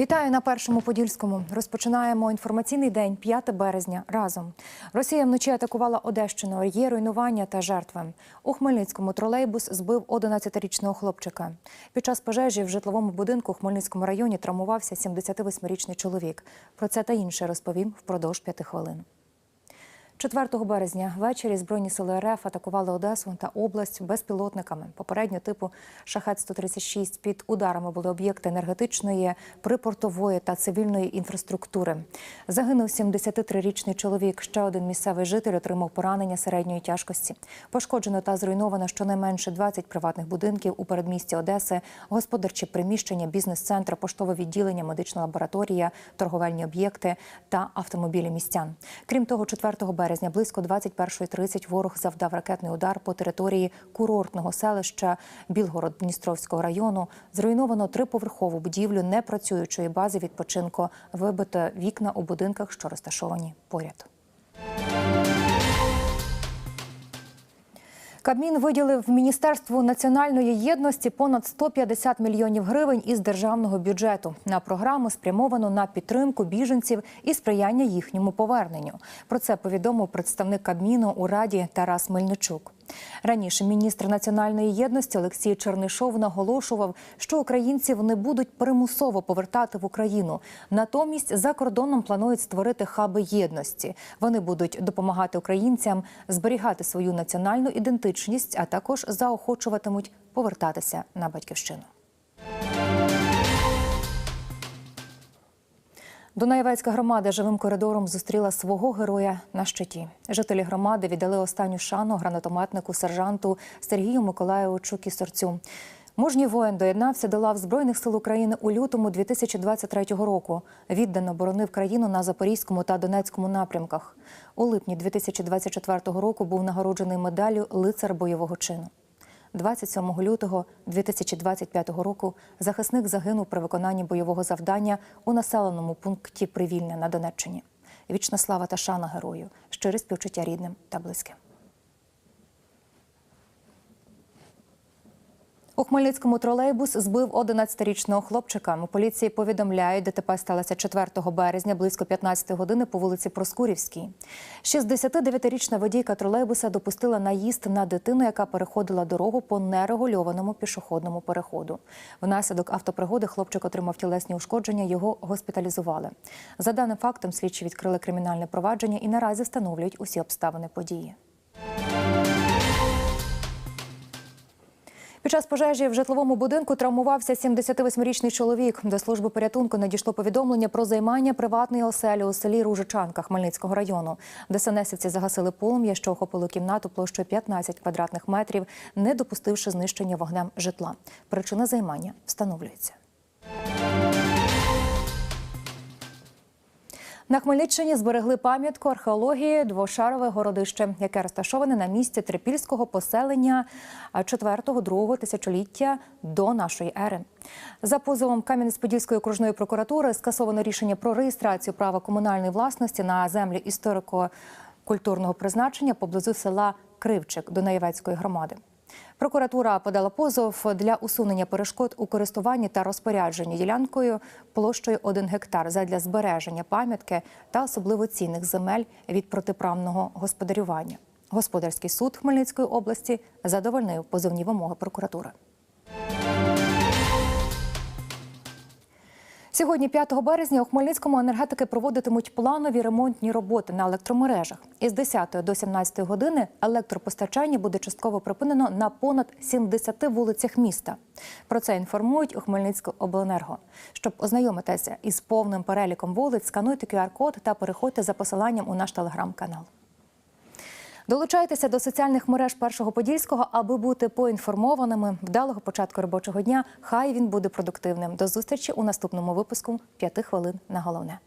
Вітаю на першому подільському. Розпочинаємо інформаційний день 5 березня. Разом Росія вночі атакувала Одещину. Є руйнування та жертви. У Хмельницькому тролейбус збив 11-річного хлопчика. Під час пожежі в житловому будинку у Хмельницькому районі травмувався 78-річний чоловік. Про це та інше розповім впродовж п'яти хвилин. 4 березня ввечері збройні сили РФ атакували Одесу та область безпілотниками. Попередньо типу Шахет-136 під ударами були об'єкти енергетичної, припортової та цивільної інфраструктури. Загинув 73-річний чоловік. Ще один місцевий житель отримав поранення середньої тяжкості. Пошкоджено та зруйновано щонайменше 20 приватних будинків у передмісті Одеси, господарчі приміщення, бізнес-центр, поштове відділення, медична лабораторія, торговельні об'єкти та автомобілі містян. Крім того, 4 березня близько 21.30 ворог завдав ракетний удар по території курортного селища Білгород Дністровського району. Зруйновано триповерхову будівлю непрацюючої бази відпочинку. Вибито вікна у будинках, що розташовані поряд. Кабмін виділив Міністерству національної єдності понад 150 мільйонів гривень із державного бюджету на програму спрямовану на підтримку біженців і сприяння їхньому поверненню. Про це повідомив представник Кабміну у раді Тарас Мельничук. Раніше міністр національної єдності Олексій Чернишов наголошував, що українців не будуть примусово повертати в Україну. Натомість за кордоном планують створити хаби єдності. Вони будуть допомагати українцям зберігати свою національну ідентичність, а також заохочуватимуть повертатися на батьківщину. Дунаєвецька громада живим коридором зустріла свого героя на щиті. Жителі громади віддали останню шану гранатометнику сержанту Сергію Миколаєвичу Кісорцю. Мужній воїн доєднався до лав Збройних сил України у лютому 2023 року. Віддано боронив країну на Запорізькому та Донецькому напрямках. У липні 2024 року був нагороджений медаллю лицар бойового чину. 27 лютого 2025 року захисник загинув при виконанні бойового завдання у населеному пункті Привільне на Донеччині. Вічна слава та шана герою, щире співчуття рідним та близьким. У Хмельницькому тролейбус збив 11-річного хлопчика. У поліції повідомляють, ДТП сталося 4 березня близько 15 години по вулиці Проскурівській. 69-річна водійка тролейбуса допустила наїзд на дитину, яка переходила дорогу по нерегульованому пішохідному переходу. Внаслідок автопригоди хлопчик отримав тілесні ушкодження. Його госпіталізували. За даним фактом, слідчі відкрили кримінальне провадження і наразі встановлюють усі обставини події. Під час пожежі в житловому будинку травмувався 78-річний чоловік. До служби порятунку надійшло повідомлення про займання приватної оселі у селі Ружичанка Хмельницького району. ДСНСівці загасили полум'я, що охопило кімнату площою 15 квадратних метрів, не допустивши знищення вогнем житла. Причина займання встановлюється. На Хмельниччині зберегли пам'ятку археології двошарове городище, яке розташоване на місці трипільського поселення 4-2 тисячоліття до нашої ери. За позовом Кам'янець-Подільської окружної прокуратури скасовано рішення про реєстрацію права комунальної власності на землі історико-культурного призначення поблизу села Кривчик Дунаєвецької громади. Прокуратура подала позов для усунення перешкод у користуванні та розпорядженні ділянкою площею 1 гектар задля збереження пам'ятки та особливо цінних земель від протиправного господарювання. Господарський суд Хмельницької області задовольнив позовні вимоги прокуратури. Сьогодні, 5 березня, у Хмельницькому енергетики проводитимуть планові ремонтні роботи на електромережах. Із 10 до 17 години електропостачання буде частково припинено на понад 70 вулицях міста. Про це інформують у Хмельницьку обленерго. Щоб ознайомитися із повним переліком вулиць, скануйте QR-код та переходьте за посиланням у наш телеграм-канал. Долучайтеся до соціальних мереж першого подільського, аби бути поінформованими. Вдалого початку робочого дня. Хай він буде продуктивним. До зустрічі у наступному випуску «5 хвилин на головне.